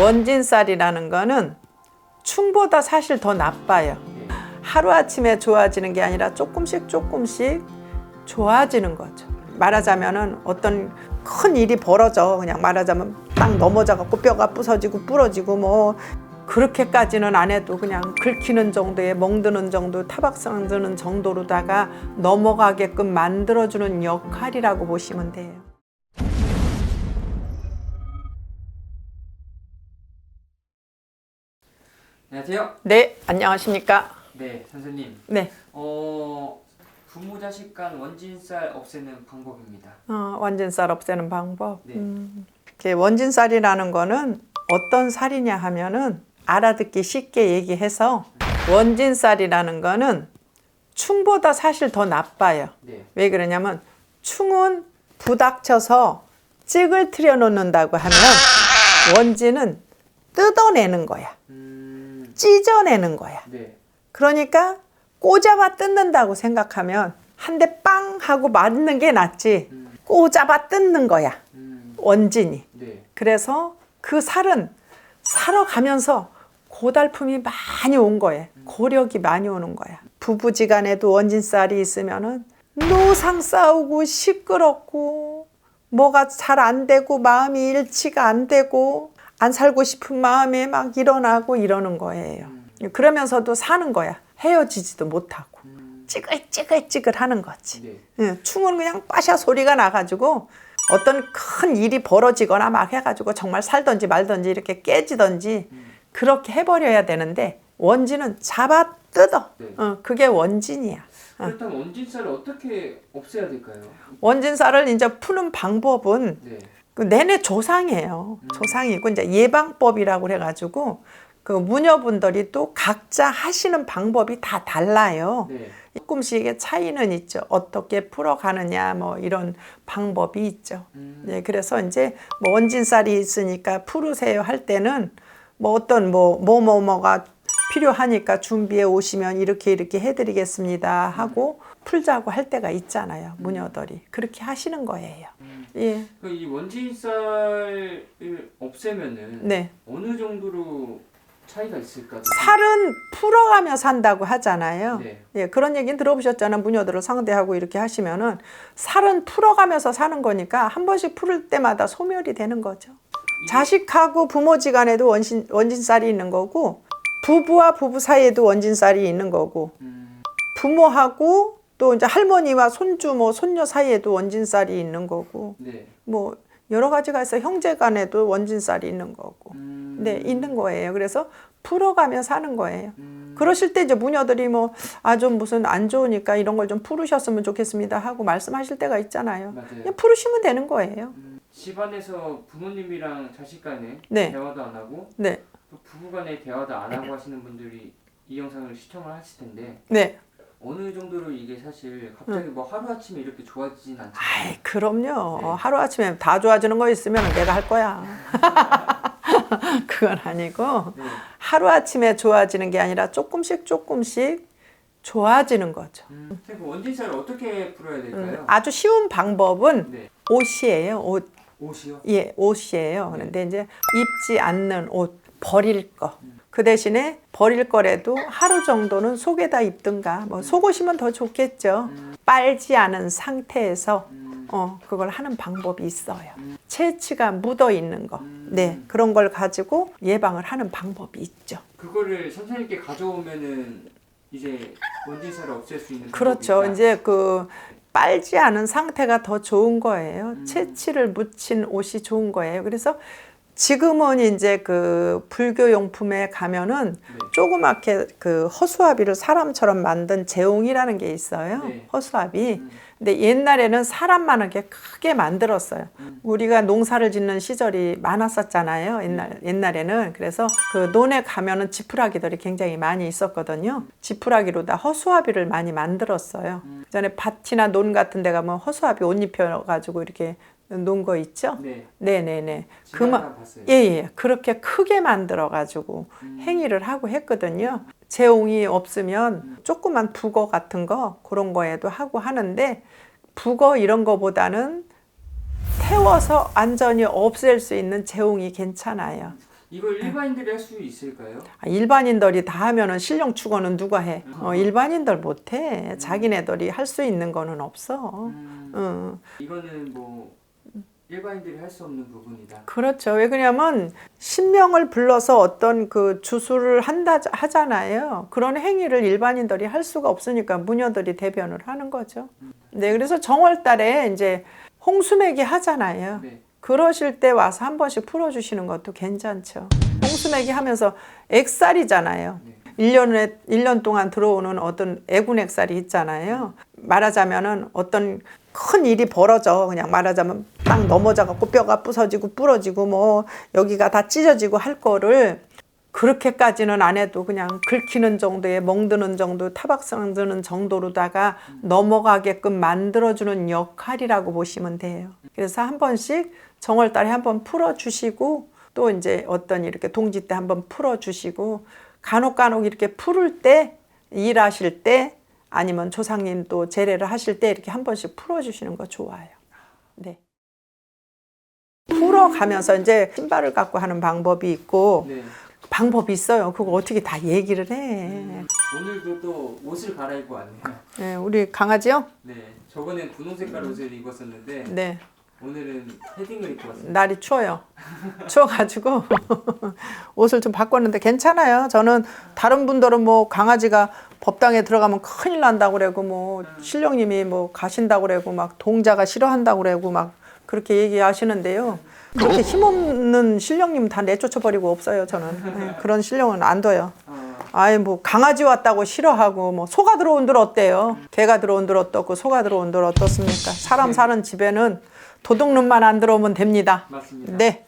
원진쌀이라는 거는 충보다 사실 더 나빠요. 하루아침에 좋아지는 게 아니라 조금씩 조금씩 좋아지는 거죠. 말하자면은 어떤 큰 일이 벌어져. 그냥 말하자면 딱 넘어져 갖고 뼈가 부서지고 부러지고 뭐 그렇게까지는 안 해도 그냥 긁히는 정도에 멍드는 정도, 타박상 드는 정도로다가 넘어가게끔 만들어주는 역할이라고 보시면 돼요. 안녕하세요. 네, 안녕하십니까? 네, 선생님. 네, 어, 부모 자식 간 원진살 없애는 방법입니다. 어, 원진쌀 없애는 방법. 네. 음, 이게 원진쌀이라는 거는 어떤 쌀이냐 하면은 알아듣기 쉽게 얘기해서 원진쌀이라는 거는 충보다 사실 더 나빠요. 네. 왜 그러냐면 충은 부닥쳐서 찌글 트려 놓는다고 하면 원진은 뜯어내는 거야. 음, 찢어내는 거야. 네. 그러니까 꼬잡아 뜯는다고 생각하면 한 대 빵 하고 맞는 게 낫지 음, 꼬잡아 뜯는 거야 음, 원진이 네. 그래서 그 살은 살아 가면서 고달픔이 많이 온 거예요 고력이 많이 오는 거야 부부지간에도 원진살이 있으면은 노상 싸우고 시끄럽고 뭐가 잘 안 되고 마음이 일치가 안 되고 안 살고 싶은 마음에 막 일어나고 이러는 거예요 그러면서도 사는 거야 헤어지지도 못하고 음, 찌글찌글찌글 하는 거지 네. 예, 충은 그냥 빠샤 소리가 나가지고 어떤 큰 일이 벌어지거나 막 해가지고 정말 살던지 말던지 이렇게 깨지던지 그렇게 해버려야 되는데 원진은 잡아 뜯어. 네. 어, 그게 원진이야. 그렇다면 원진살을 어떻게 없애야 될까요? 원진살을 이제 푸는 방법은 네. 그 내내 조상이에요. 조상이고 이제 예방법이라고 그래가지고 그 무녀분들이 또 각자 하시는 방법이 다 달라요. 네. 조금씩의 차이는 있죠. 어떻게 풀어가느냐 뭐 이런 방법이 있죠. 음, 네, 그래서 이제 뭐 원진살이 있으니까 풀으세요 할 때는 뭐 어떤 뭐 뭐뭐 뭐가 필요하니까 준비해 오시면 이렇게 이렇게 해드리겠습니다 하고 풀자고 할 때가 있잖아요. 무녀들이 그렇게 하시는 거예요. 음. 예, 그이 원진살을 없애면은 네. 어느 정도로 차이가 있을까? 살은 풀어가며 산다고 하잖아요. 네. 예, 그런 얘기는 들어보셨잖아요. 무녀들을 상대하고 이렇게 하시면은 살은 풀어가면서 사는 거니까 한 번씩 풀을 때마다 소멸이 되는 거죠. 자식하고 부모지간에도 원신, 원진살이 있는 거고 부부와 부부 사이에도 원진살이 있는 거고 음, 부모하고 또 이제 할머니와 손주 뭐 손녀 사이에도 원진살이 있는 거고 네. 뭐 여러 가지가 있어 형제 간에도 원진살이 있는 거고 음, 네 있는 거예요. 그래서 풀어가며 사는 거예요. 음, 그러실 때 이제 무녀들이 뭐 아 좀 무슨 안 좋으니까 이런 걸 좀 풀으셨으면 좋겠습니다 하고 말씀하실 때가 있잖아요. 맞아요. 그냥 풀으시면 되는 거예요. 음, 집안에서 부모님이랑 자식 간에 네. 대화도 안 하고 네, 또 부부 간에 대화도 안 하고 하시는 분들이 이 영상을 시청을 하실 텐데 네. 어느 정도로 이게 사실 갑자기 뭐 하루아침에 이렇게 좋아지진 않잖아요. 아이 그럼요. 네. 하루 아침에 다 좋아지는 거 있으면 내가 할 거야. 그건 아니고 네. 하루 아침에 좋아지는 게 아니라 조금씩 조금씩 좋아지는 거죠. 음, 선생님, 그 원진살을 어떻게 풀어야 될까요? 음, 아주 쉬운 방법은 네. 옷이에요. 옷. 옷이요? 예, 옷이에요. 네. 그런데 이제 입지 않는 옷 버릴 거. 그 대신에 버릴 거라도 하루 정도는 속에다 입든가. 뭐 속옷이면 더 좋겠죠. 음, 빨지 않은 상태에서 음, 어, 그걸 하는 방법이 있어요. 음. 채취가 묻어 있는 거. 음. 네, 그런 걸 가지고 예방을 하는 방법이 있죠. 그거를 선생님께 가져오면은 이제 원진살을 없앨 수 있는 그렇죠. 방법이 있다? 이제 그 빨지 않은 상태가 더 좋은 거예요. 음. 채취를 묻힌 옷이 좋은 거예요. 그래서 지금은 이제 그 불교 용품에 가면은 네. 조그맣게 그 허수아비를 사람처럼 만든 재홍이라는 게 있어요. 네. 허수아비. 음, 근데 옛날에는 사람만 이렇게 크게 만들었어요. 음. 우리가 농사를 짓는 시절이 많았었잖아요. 옛날 옛날에는 그래서 그 논에 가면은 지푸라기들이 굉장히 많이 있었거든요. 지푸라기로 다 허수아비를 많이 만들었어요. 음. 전에 밭이나 논 같은 데 가면 허수아비 옷 입혀 가지고 이렇게 놓은 거 있죠. 네. 네네네. 그만 봤어요. 예예 그렇게 크게 만들어 가지고 음. 행위를 하고 했거든요. 재홍이 없으면 조그만 북어 같은 거 그런 거에도 하고 하는데 북어 이런 거보다는 태워서 완전히 없앨 수 있는 재홍이 괜찮아요. 이걸 일반인들이 할 수 있을까요? 아, 일반인들이 다 하면은 신령 추구는 누가 해? 어, 일반인들 못 해. 자기네들이 할 수 있는 거는 없어. 음, 어, 이거는 뭐 일반인들이 할 수 없는 부분이다. 그렇죠. 왜 그러냐면 신명을 불러서 어떤 그 주술을 한다 하잖아요. 그런 행위를 일반인들이 할 수가 없으니까 무녀들이 대변을 하는 거죠. 네, 그래서 정월달에 이제 홍수매기 하잖아요. 네. 그러실 때 와서 한 번씩 풀어주시는 것도 괜찮죠. 홍수매기 하면서 액살이잖아요. 네. 일년에일 년 동안 들어오는 어떤 애군 액살이 있잖아요. 말하자면은 어떤 큰 일이 벌어져. 그냥 말하자면 딱 넘어져 갖고 뼈가 부서지고 부러지고 뭐 여기가 다 찢어지고 할 거를 그렇게까지는 안 해도 그냥 긁히는 정도에 멍드는 정도, 타박상 드는 정도로다가 넘어가게끔 만들어주는 역할이라고 보시면 돼요. 그래서 한 번씩 정월달에 한 번 풀어주시고 또 이제 어떤 이렇게 동지 때 한 번 풀어주시고 간혹 간혹 이렇게 풀을 때 일하실 때 아니면 조상님 또 제례를 하실 때 이렇게 한 번씩 풀어주시는 거 좋아요. 네. 풀어가면서 이제 신발을 갖고 하는 방법이 있고 네. 방법이 있어요. 그거 어떻게 다 얘기를 해. 음, 오늘도 또 옷을 갈아입고 왔네요. 네, 우리 강아지요? 네. 저번엔 분홍 색깔 옷을 입었었는데 네, 오늘은 헤딩을 입고 왔습니다. 날이 추워요. 추워가지고 옷을 좀 바꿨는데 괜찮아요. 저는 다른 분들은 뭐 강아지가 법당에 들어가면 큰일 난다고 그러고 뭐 신령님이 뭐 가신다고 그러고 막 동자가 싫어한다고 그러고 막 그렇게 얘기하시는데요. 그렇게 힘없는 신령님 다 내쫓아 버리고 없어요. 저는 네, 그런 신령은 안 둬요. 아, 아이 뭐 강아지 왔다고 싫어하고 뭐 소가 들어온들 어때요? 개가 들어온들 어떻고 소가 들어온들 어떻습니까? 사람 사는 집에는 도둑놈만 안 들어오면 됩니다. 맞습니다. 네.